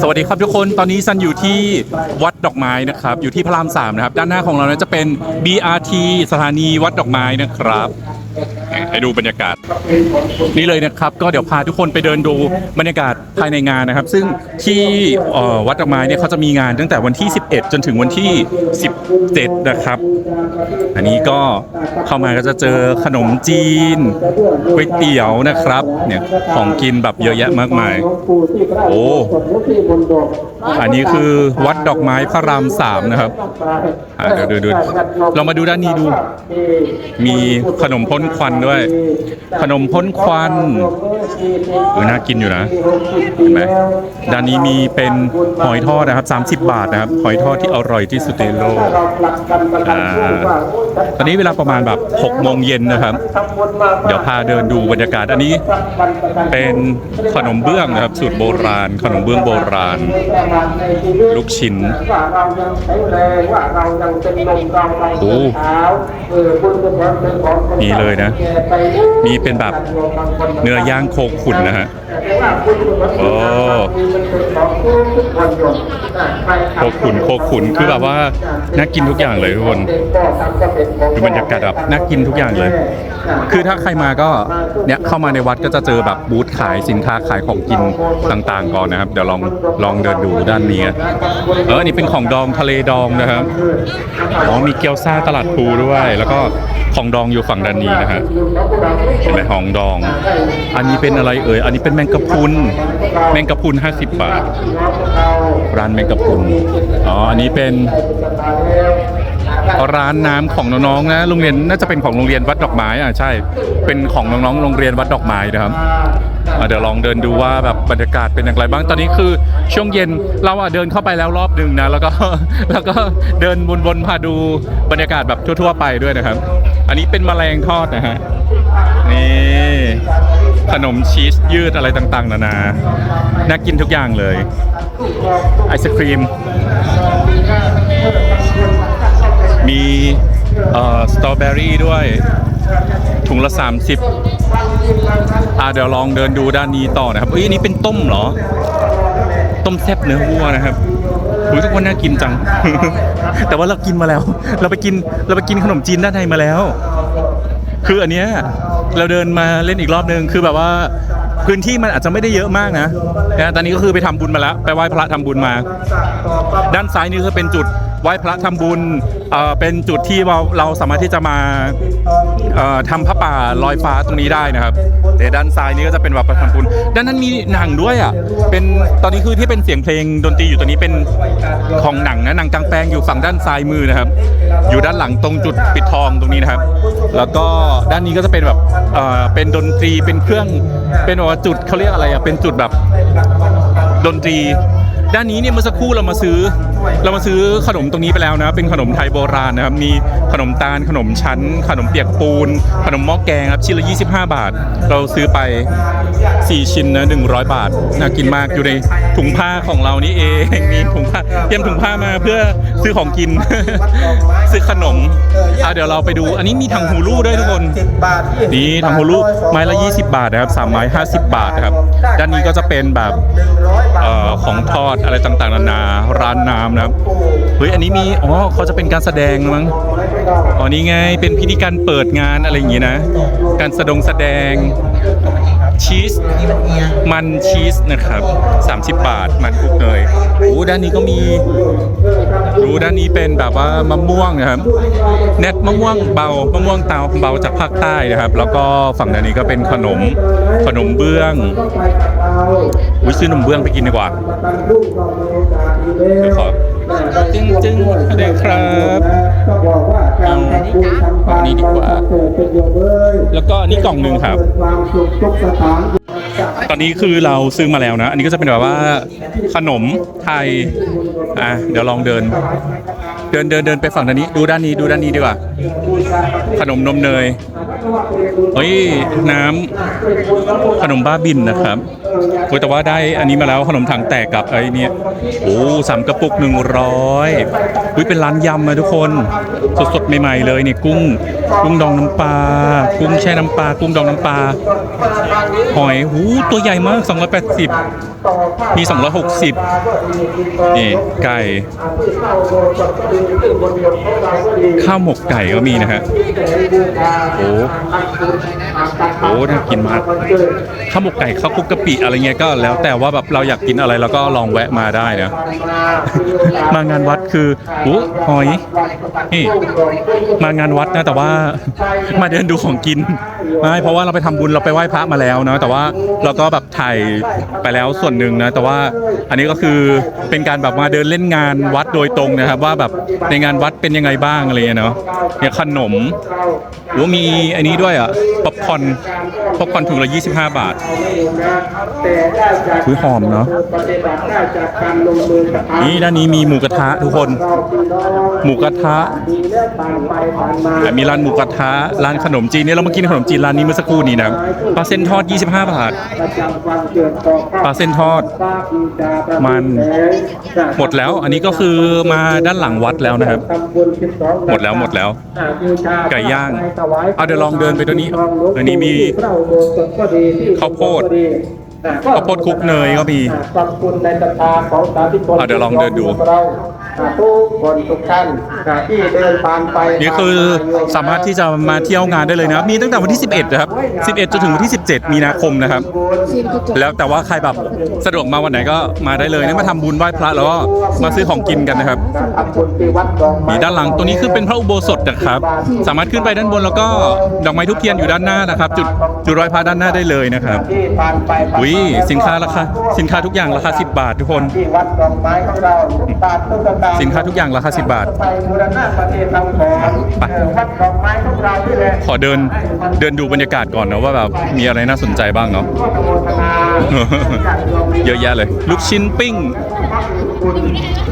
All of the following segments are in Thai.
สวัสดีครับทุกคนตอนนี้ซันอยู่ที่วัดดอกไม้นะครับ อยู่ที่พระรามสามนะครับ ด้านหน้าของเรานะจะเป็น BRT สถานีวัดดอกไม้นะครับ ให้ดูบรรยากาศ นี่เลยนะครับ ก็เดี๋ยวพาทุกคนไปเดินดูบรรยากาศภายในงานนะครับ ซึ่งที่วัดดอกไม้เนี่ยเขาจะมีงานตั้งแต่วันที่ 11 จนถึงวันที่ 17 นะครับ อันนี้ก็เข้ามาก็จะเจอขนมจีนก๋วยเตี๋ยวนะครับเนี่ยของกินแบบเยอะแยะมากมาย โอ้อันนี้คือวัดดอกไม้พระรามสามนะครับเดี๋ยวดูดูเรามาดูด้านนี้ดู มีขนมพ่นควันด้วย ขนมพ่นควันเออน่ากินอยู่นะเห็นไหมด้านนี้มีเป็นหอยทอดนะครับ 30 บาทนะครับ หอยทอดที่อร่อยที่สุดในโลกอ่าตอนนี้เวลาประมาณแบบ6โมงเย็นนะครับ เดี๋ยวพาเดินดูบรรยากาศอันนี้เป็นขนมเบื้องนะครับ สูตรโบราณ ขนมเบื้องโบราณ ลูกชิ้นโอ้นี่เลยนะมีเป็นแบบเนื้อย่างโคขุนนะฮะ โอ้มันเป็นของทุกคนโคขุนโคขุนคือแบบว่าน่ากินทุกอย่างเลยทุกคนก็ทำก็เป็นของดูบรรยากาศแบบน่ากินทุกอย่างเลย คือถ้าใครมาก็เนี่ยเข้ามาในวัดก็จะเจอแบบบูธขายสินค้าขายของกินต่างๆ ก่อนนะครับ เดี๋ยวลองลองเดินดูด้านนี้เอออันนี่เป็นของดองทะเลดองนะครับอ๋อมีเกี๊ยวซาตลาดภูด้วยแล้วก็ของดองอยู่ฝั่งด้านนี้นะฮะเห็นไหมของดอง อันนี้เป็นอะไรเอ่ยอันนี้เป็นแมงกะพรุนแมงกะพรุน50 บาท ร้านแมงกะพรุนอ๋ออันนี้เป็นร้านน้ำของน้องๆนะโรงเรียนน่าจะเป็นของโรงเรียนวัดดอกไม้อะใช่ เป็นของน้องๆโรงเรียนวัดดอกไม้นะครับเดี๋ยวลองเดินดูว่าแบบบรรยากาศเป็นอย่างไรบ้างตอนนี้คือช่วงเย็นเราอะเดินเข้าไปแล้วรอบหนึ่งนะแล้วก็แล้วก็เดินวนๆพาดูบรรยากาศแบบทั่ว ๆ ไปด้วยนะครับ อันนี้เป็นแมลงทอดนะฮะนี่ ขนมชีสยืดอะไรต่างๆ นานา น่ากินทุกอย่างเลย ไอศครีม มีสตรอเบอรี่ด้วย ถุงละ 30 อ่าเดี๋ยวลองเดินดูด้านนี้ต่อนะครับเอ้ยอันนี้เป็นต้มเหรอ ต้มแซ่บเนื้อวัวนะครับรู้ทุกคนน่ากินจัง แต่ว่าเรากินมาแล้ว เราไปกินเราไปกินขนมจีนด้านในมาแล้ว คืออันเนี้ย เราเดินมาเล่นอีกรอบนึงคือแบบว่าพื้นที่มันอาจจะไม่ได้เยอะมากนะนะตอนนี้ก็คือไปทำบุญมาแล้ว ไปไหว้พระทำบุญมา ด้านซ้ายนี่คือเป็นจุด ไหว้พระทำบุญเอ่อเป็นจุดที่เราเราสามารถที่จะมาเอ่อทำพระป่าลอยฟ้าตรงนี้ได้นะครับแต่ด้านซ้ายนี่ก็จะเป็นแบบทำบุญด้านนั้นมีหนังด้วยอะเป็นตอนนี้คือที่เป็นเสียงเพลงดนตรีอยู่ตรงนี้เป็นของหนังนะหนังกลางแปลงอยู่ฝั่งด้านซ้ายมือนะครับ อยู่ด้านหลังตรงจุดปิดทองตรงนี้นะครับ แล้วก็ด้านนี้ก็จะเป็นแบบเอ่อเป็นดนตรีเป็นเครื่องเป็นว่าจุดเขาเรียกอะไรอะเป็นจุดแบบดนตรี ด้านนี้เนี่ยเมื่อสักครู่เรามาซื้อ เรามาซื้อขนมตรงนี้ไปแล้วนะเป็นขนมไทยโบราณนะครับมีขนมตาลขนมชั้น ขนมเปียกปูน ขนมหม้อแกงครับชิ้นละ 25 บาท เราซื้อไป 4 ชิ้นนะ100 บาทน่ากินมากอยู่ในถุงผ้าของเรานี่เองมีถุงผ้าเตรียมถุงผ้ามาเพื่อซื้อของกิน ซื้อขนมอะเดี๋ยวเราไปดู อันนี้มีถังหูลูด้วยทุกคนนี่ถังหูลูไม้ละ 20 บาทนะครับสามไม้50 บาทนะครับด้านนี้ก็จะเป็นแบบ ออของทอดอะไรต่างๆนานาร้านน้ำนะครับเฮ้ยอันนี้มีอ๋อเขาจะเป็นการแสดงมั้งอ๋อนี่ไงเป็นพิธีการเปิดงานอะไรอย่างงี้นะ การแสดงแสดง ชีสมันชีสนะครับ 30 บาท มันคลุกเนยโอ้ด้านนี้ก็มีดูด้านนี้เป็นแบบว่ามะม่วงนะครับเน็ตมะม่วงเบามะม่วงเตาเบาจากภาคใต้นะครับ แล้วก็ฝั่งด้านนี้ก็เป็นขนมขนมเบื้องวิซื้อขนมเบื้องไปกินดีกว่าเดี๋ยวขอจึ้งจึ้งสวัสดีครับก็บอกว่าการทำบุญทำทานอันนี้ดีกว่าเกิดเป็นโยมเอ้ยแล้วก็อันนี้กล่องหนึ่งครับความสุขทุกสถานตอนนี้คือเราซื้อมาแล้วนะ อันนี้ก็จะเป็นแบบว่าขนมไทย อะ เดี๋ยวลองเดิน เดินเดินเดินไปฝั่งด้านนี้ ดูด้านนี้ดูด้านนี้ดีกว่า ขนมนมเนยเฮ้ยน้ำขนมบ้าบินนะครับโอ้ยแต่ว่าได้อันนี้มาแล้วขนมถังแตกกับไอ้นี่โอ้สามกระปุกหนึ่งร้อยอุ้ยเป็นร้านยำนะทุกคน สดๆใหม่ๆเลยนี่กุ้ง กุ้งดองน้ำปลากุ้งแช่น้ำปลากุ้งดองน้ำปลาหอยหูตัวใหญ่มาก 280 มี 260นี่ไก่ข้าวหมกไก่ก็มีนะฮะโอ้โอ้น่ากินมากข้าวหมกไก่ข้าวคุกกะปิอะไรเงี้ยก็แล้วแต่ว่าแบบเราอยากกินอะไรเราก็ลองแวะมาได้นะมางานวัดคือโอ้หอยนี่มางานวัดนะแต่ว่ามาเดินดูของกินไม่เพราะว่าเราไปทำบุญเราไปไหว้พระมาแล้วเนาะแต่ว่าเราก็แบบถ่ายไปแล้วส่วนหนึ่งนะแต่ว่าอันนี้ก็คือเป็นการแบบมาเดินเล่นงานวัดโดยตรงนะครับว่าแบบในงานวัดเป็นยังไงบ้างอะไรเนาะเนี่ยขนมโอ้มีอันนี้ด้วยอะป๊อปคอนป๊อปคอนถุงละ25 บาทอุ๊ยหอมเนอะนี่ด้านนี้มีหมูกระทะทุกคน หมูกระทะมีร้านหมูกระทะร้านขนมจีนเนี่ยเรามากินขนมจีนร้านนี้เมื่อสักครู่นี้นะปลาเส้นทอด 25 บาทปลาเส้นทอดมันหมดแล้วอันนี้ก็คือมาด้านหลังวัดแล้วนะครับ หมดแล้วหมดแล้ว ไก่ย่าง เอาเดี๋ยวลองเดินไปตัวนี้ตัวนี้มีข้าวโพดข้าวโพดคลุกเนยก็มีขอบคุณในศรัทธาของสาธุชนอะเดี๋ยวลองเดินดูเรา ทุกคนทุกท่านที่เดินผ่านไปนี่คือสามารถที่จะมาเที่ยวงานได้เลยนะครับ มีตั้งแต่วันที่ 11 นะครับ 11 จนถึงวันที่ 17 มีนาคมนะครับ แล้วแต่ว่าใครแบบสะดวกมาวันไหนก็มาได้เลยนะมาทำบุญไหว้พระแล้วก็มาซื้อของกินกันนะครับทำบุญที่วัดดอกไม้มีด้านหลังตรงนี้คือเป็นพระอุโบสถนะครับ สามารถขึ้นไปด้านบนแล้วก็ดอกไม้ทุกเทียนอยู่ด้านหน้านะครับ จุดจุดร้อยพระด้านหน้าได้เลยนะครับที่ผ่านไปผ่านมาอุ้ยสินค้าราคาสินค้าทุกอย่างราคา 10 บาททุกคนที่วัดดอกไม้ของเราตาตุ๊กตาสินค้าทุกอย่างราคา 10 บาทไทยบูรณะประเทศทำของไปเออวัดดอกไม้ของเราที่แหละขอเดินเดินดูบรรยากาศก่อนนะว่าแบบมีอะไรน่าสนใจบ้างเนาะร่วมอนุโมทนาเยอะแยะเลย ลูกชิ้นปิ้งคุณ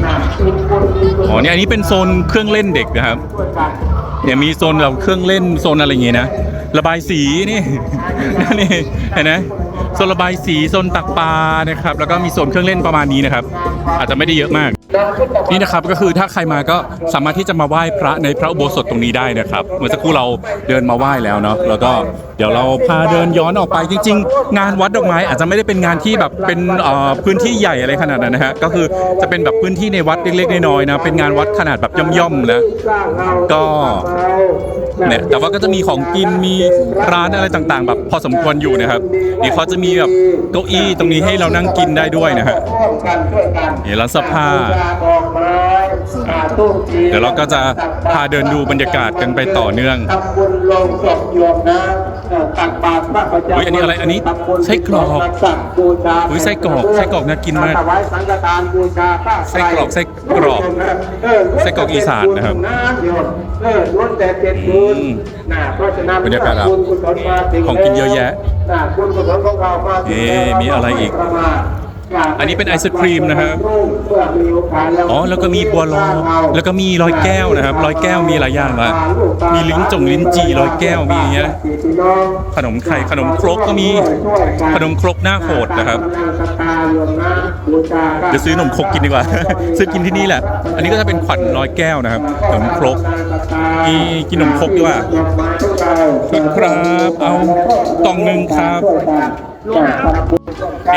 นะคุณคุณคุณอ๋อเนี่ยอันนี้เป็นโซนเครื่องเล่นเด็กนะครับช่วยกันเนี่ยมีโซนแบบเครื่องเล่นโซนอะไรอย่างงี้นะระบายสีนี่นี่เห็นไหม โซนระบายสีโซนตักปลานะครับแล้วก็มีโซนเครื่องเล่นประมาณนี้นะครับ อาจจะไม่ได้เยอะมาก นี่นะครับก็คือถ้าใครมาก็สามารถที่จะมาไหว้พระในพระอุโบสถตรงนี้ได้นะครับ เมื่อสักครู่เราเดินมาไหว้แล้วเนาะแล้วก็เดี๋ยวเราพาเดินย้อนออกไปจริง ๆ งานวัดดอกไม้อาจจะไม่ได้เป็นงานที่แบบเป็นพื้นที่ใหญ่อะไรขนาดนั้นนะฮะก็คือจะเป็นแบบพื้นที่ในวัดเล็กๆน้อยๆนะเป็นงานวัดขนาดแบบย่อมๆนะก็เนี่ยแต่ว่าก็จะมีของกินมีร้านอะไรต่างๆ แบบพอสมควรอยู่นะครับนี่เขาจะมีแบบเก้าอี้ตรงนี้ให้เรานั่งกินได้ด้วยนะฮะร่วมกันช่วยกันนี่ร้านเสื้อผ้า ดอกไม้อ่าตู้จีนเดี๋ยวเราก็จะพาเดินดูบรรยากาศกันไปต่อเนื่อง ทำบุญลงศพโยมนะ ตักบาตรพระประจำอุ๊ยอันนี้อะไรอันนี้ทำบุญไส้กรอกสัตว์บูชาอุ๊ยไส้กรอกไส้กรอกน่ากินมากถวายสังฆทานบูชาพระไส้กรอกไส้กรอกเออไส้กรอกอีสานนะครับนะโยมเออล้วนแต่เป็นบุญอืมนะเพราะฉะนั้นบรรยากาศครับบุญกุศลมาถึของกินเยอะแยะนะบุญกุศลของเรามาถึงเอ๊ะแล้วมีอะไรอีกประมาท อันนี้เป็นไอศครีมนะครับเพื่อมีโอกาสอ๋อ แล้วก็มีบัวลอยแล้วก็มีลอยแก้วนะครับลอยแก้วมีหลายอย่างละมีลิ้นจงลิ้นจีลอยแก้วมีอย่างเงี้ย ขนมไข่ขนมครกก็มี ขนมครกหน้าโหดนะครับ เดี๋ยวซื้อขนมครกกินดีกว่า ซื้อกินที่นี่แหละ อันนี้ก็จะเป็นขวัญร้อยแก้วนะครับ ขนมครกอีกินขนมครกดีกว่าครับ เอากล่องหนึ่งครับนี่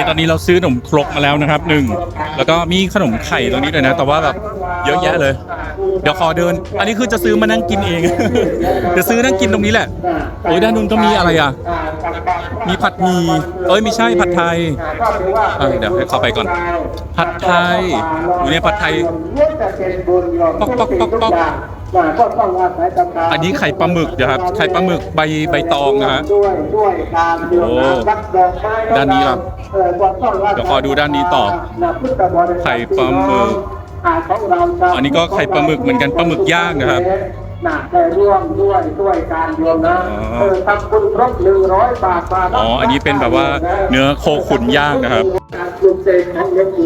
ตอนนี้เราซื้อขนมครกมาแล้วนะครับหนึ่งแล้วก็มีขนมไข่ตรงนี้ด้วยนะ แต่ว่าแบบเยอะแยะเลย เดี๋ยวขอเดิน อันนี้คือจะซื้อมานั่งกินเองจะซื้อนั่งกินตรงนี้แหละโอ้ยด้านนู้นก็มีอะไรอะ มีผัดหมี่เอ้ยไม่ใช่ผัดไทยอะเดี๋ยวให้เข้าไปก่อน ผัดไทยอยู่เนี่ยผัดไทย ป๊อกป๊อกป๊อกป๊อก อันนี้ไข่ปลาหมึกนะครับ ไข่ปลาหมึกใบใบตองนะฮะด้วยด้วยการโยนโอ้น้ำวัดดอกไม้ด้านนี้ล่ะเออวัดต้นวัดเดี๋ยวขอดูด้านนี้ต่อนะพุทธบริษัทไข่ปลาหมึกอ่าของเราชาวอันนี้ก็ไข่ปลาหมึกเหมือนกันปลาหมึกย่างนะครับนะได้ร่วมด้วยด้วยการโยมนะอ๋อเออทำบุญครบหนึ่งร้อยบาทมาอ๋อ อันนี้เป็นแบบว่าเนื้อโคขุนย่างนะครับ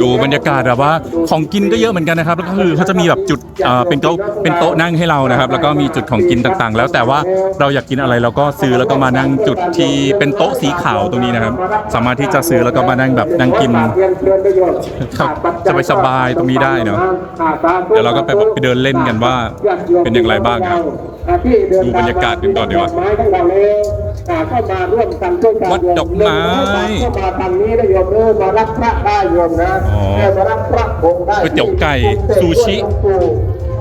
ดูบรรยากาศแบบว่าของกินก็เยอะเหมือนกันนะครับแล้วก็คือเขาจะมีแบบจุดเป็นโต๊ะเป็นโต๊ะนั่งให้เรานะครับ แล้วก็มีจุดของกินต่างๆ แล้วแต่ว่าเราอยากกินอะไรเราก็ซื้อแล้วก็มานั่งจุดที่เป็นโต๊ะสีขาวตรงนี้นะครับ สามารถที่จะซื้อแล้วก็มานั่งแบบนั่งกินครับสบายตรงนี้ได้เนอะเดี๋ยวเราก็ไปไปเดินเล่นกันว่าเป็นอย่างไรบ้างครับดูบรรยากาศกันก่อนดีกว่าไม้ของเราแล้วอ่าเข้ามาร่วมกันช่วยกันวัดดอกไม้เข้ามาทางนี้ได้โยมเออมารับพระได้โยมนะอ๋อเออมารับพระผงได้ก๋วยเตี๋ยวไก่ซูชิ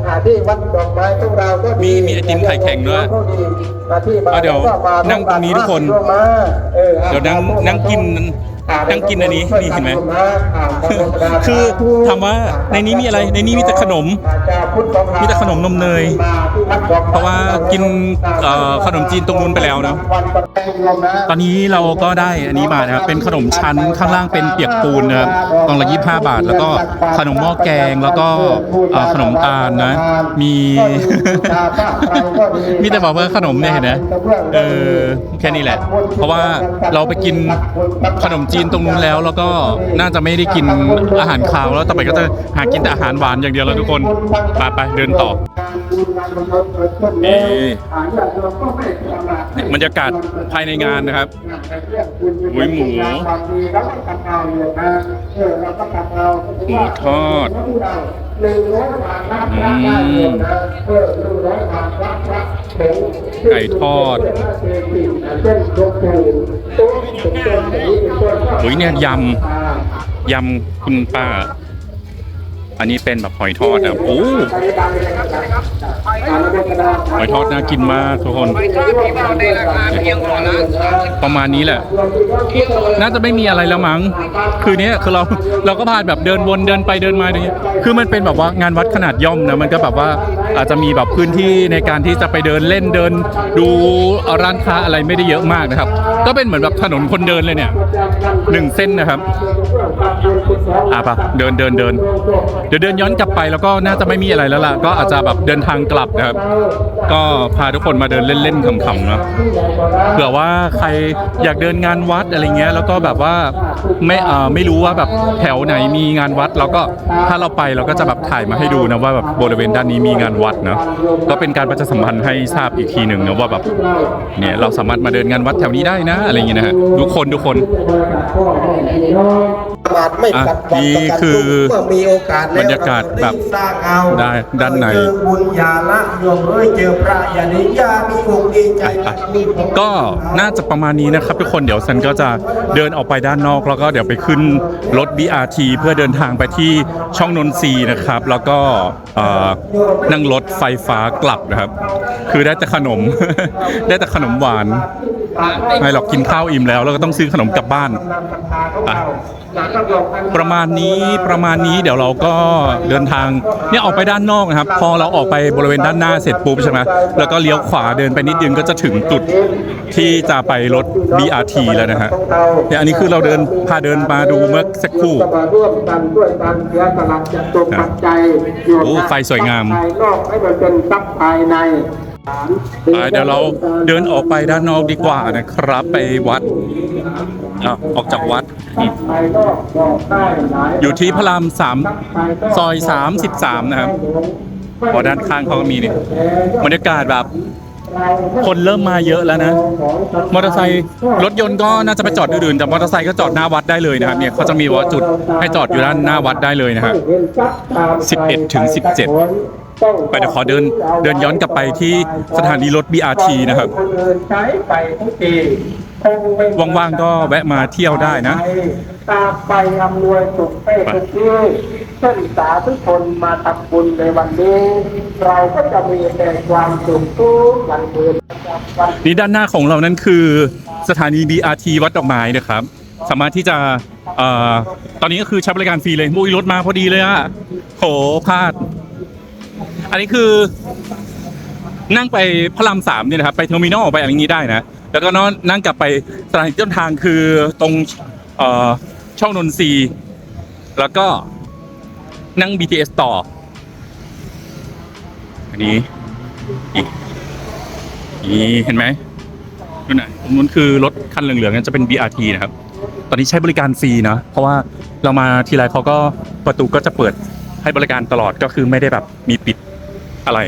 อ่าที่วัดดอกไม้ของเราก็ดีมีมีไอติมไข่แข็งด้วยมาที่มาอะเดี๋ยวก็มานั่งตรงนี้ทุกคนเอออะเดี๋ยวนั่งนั่งกิน นั่งกินอันนี้นี่เห็นไหมคือถามว่าในนี้มีอะไรในนี้มีแต่ขนม มีแต่ขนมนมเนย เพราะว่ากินเอ่อขนมจีนตรงนู้นไปแล้วเนอะตอนนี้เราก็ได้อันนี้มานะครับเป็นขนมชั้นข้างล่างเป็นเปียกปูนนะครับกล่องละ25บาท แล้วก็ขนมหม้อแกงแล้วก็เอ่อขนมตาลนะ มีมีแต่บอกว่าขนมเนี่ยเห็นไหมเออแค่นี้แหละ เพราะว่าเราไปกินขนมจีนตรงนู้นแล้ว แล้วก็น่าจะไม่ได้กินอาหารคาวแล้วต่อไปก็จะหากินแต่อาหารหวานอย่างเดียวแล้วทุกคนไปไปเดินต่อนี่บรรยากาศภายในงานนะครับอุ้ยหมูหมูทอดไก่ทอด อุ้ยเนี่ยยำยำคุณป้า อันนี้เป็นแบบหอยทอดนะครับโอ้หอยทอดน่ากินมากทุกคนประมาณนี้แหละ น่าจะไม่มีอะไรแล้วมั้ง คือเนี้ยคือเราเราก็พาแบบเดินวนเดินไปเดินมาอย่างเงี้ยคือมันเป็นแบบว่างานวัดขนาดย่อมนะมันก็แบบว่าอาจจะมีแบบพื้นที่ในการที่จะไปเดินเล่นเดิน ดูร้านค้าอะไรไม่ได้เยอะมากนะครับ ก็เป็นเหมือนแบบถนนคนเดินเลยเนี่ยหนึ่งเส้นนะครับอะปะเดินเดินเดินเดี๋ยวเดินย้อนกลับไปแล้วก็น่าจะไม่มีอะไรแล้วล่ะ ก็อาจจะแบบเดินทางกลับนะครับ ก็พาทุกคนมาเดินเล่นๆขำๆเนาะเผื่อว่าใครอยากเดินงานวัดอะไรเงี้ย แล้วก็แบบว่าไม่เอ่อไม่รู้ว่าแบบแถวไหนมีงานวัดเราก็ถ้าเราไปเราก็จะแบบถ่ายมาให้ดูนะว่าแบบบริเวณด้านนี้มีงานวัดเนาะก็เป็นการประชาสัมพันธ์ให้ทราบอีกทีหนึ่งนะว่าแบบเนี่ยเราสามารถมาเดินงานวัดแถวนี้ได้นะ อะไรเงี้ยนะฮะทุกคนทุกคนบาทไม่กัดอะนี่คือเมื่อมีโอกาสแล้วบรรยากาศแบบสร้างเอาได้ด้านในเจอบุญญาละโยมเอ้ยเจอพระอย่านี้ยามีอกดีใจอะก็น่าจะประมาณนี้นะครับทุกคนเดี๋ยวซันก็จะเดินออกไปด้านนอก แล้วก็เดี๋ยวไปขึ้นรถ BRT เพื่อเดินทางไปที่ช่องนนทรีย์นะครับ แล้วก็เอ่อนั่งรถไฟฟ้ากลับนะครับ คือได้แต่ขนม ได้แต่ขนมหวาน ไม่หรอกกินข้าวอิ่มแล้ว แล้วก็ต้องซื้อขนมกลับบ้านอะประมาณนี้ประมาณนี้เดี๋ยวเราก็เดินทางเนี่ยออกไปด้านนอกนะครับ พอเราออกไปบริเวณด้านหน้าเสร็จปุ๊บใช่ไหมแล้วก็เลี้ยวขวาเดินไปนิดนึงก็จะถึงจุดที่จะไปรถ BRT แล้วนะฮะเนี่ยอันนี้คือเราเดินพาเดินมาดูเมื่อสักครู่ก็มาร่วมกันด้วยการเสียสละจัดตรงปัจจัยอยู่โอ้ไฟสวยงามภายนอกให้มันเป็นทรัพย์ภายในอ่า เดี๋ยวเราเดินออกไปด้านนอกดีกว่านะครับ ไปวัดออกจากวัด อยู่ที่พระรามสามซอย33นะครับพอด้านข้างเขาก็มีนี่บรรยากาศแบบ คนเริ่มมาเยอะแล้วนะ มอเตอร์ไซค์รถยนต์ก็น่าจะไปจอดอื่นๆแต่มอเตอร์ไซค์ก็จอดหน้าวัดได้เลยนะครับเนี่ยเขาจะมีว่าจุดให้จอดอยู่ด้านหน้าวัดได้เลยนะฮะ11ถึง17 ไปเดี๋ยวขอเดินเดินย้อนกลับไปที่สถานีรถ BRT นะครับคนเดินใช้ไปทุกทีคงไม่ว่างๆก็แวะมาเที่ยวได้นะตามไปอำนวยสุขให้ทุกที่เช่นสาธุชนมาทำบุญในวันนี้ เราก็จะมีแต่ความสุขทุกวันเดือนวันนี่ด้านหน้าของเรานั้นคือสถานี BRT วัดดอกไม้นะครับ สามารถที่จะเอ่อตอนนี้ก็คือใช้บริการฟรีเลยมุ้ยรถมาพอดีเลยอะโหพลาด อันนี้คือ นั่งไปพระรามสามเนี่ยนะครับ ไปเทอร์มินอลไปอะไรอย่างนี้ได้นะ แล้วก็นอนนั่งกลับไปสถานีต้นทางคือตรงเอ่อช่องนนทรีแล้วก็นั่ง BTS ต่อ อันนี้นี่เห็นไหมดูหน่อยตรงนู้นคือรถคันเหลืองๆนั่นจะเป็น BRT นะครับ ตอนนี้ใช้บริการฟรีนะ เพราะว่าเรามาทีไรเขาก็ประตูก็จะเปิดให้บริการตลอดก็คือไม่ได้แบบมีปิด อะไร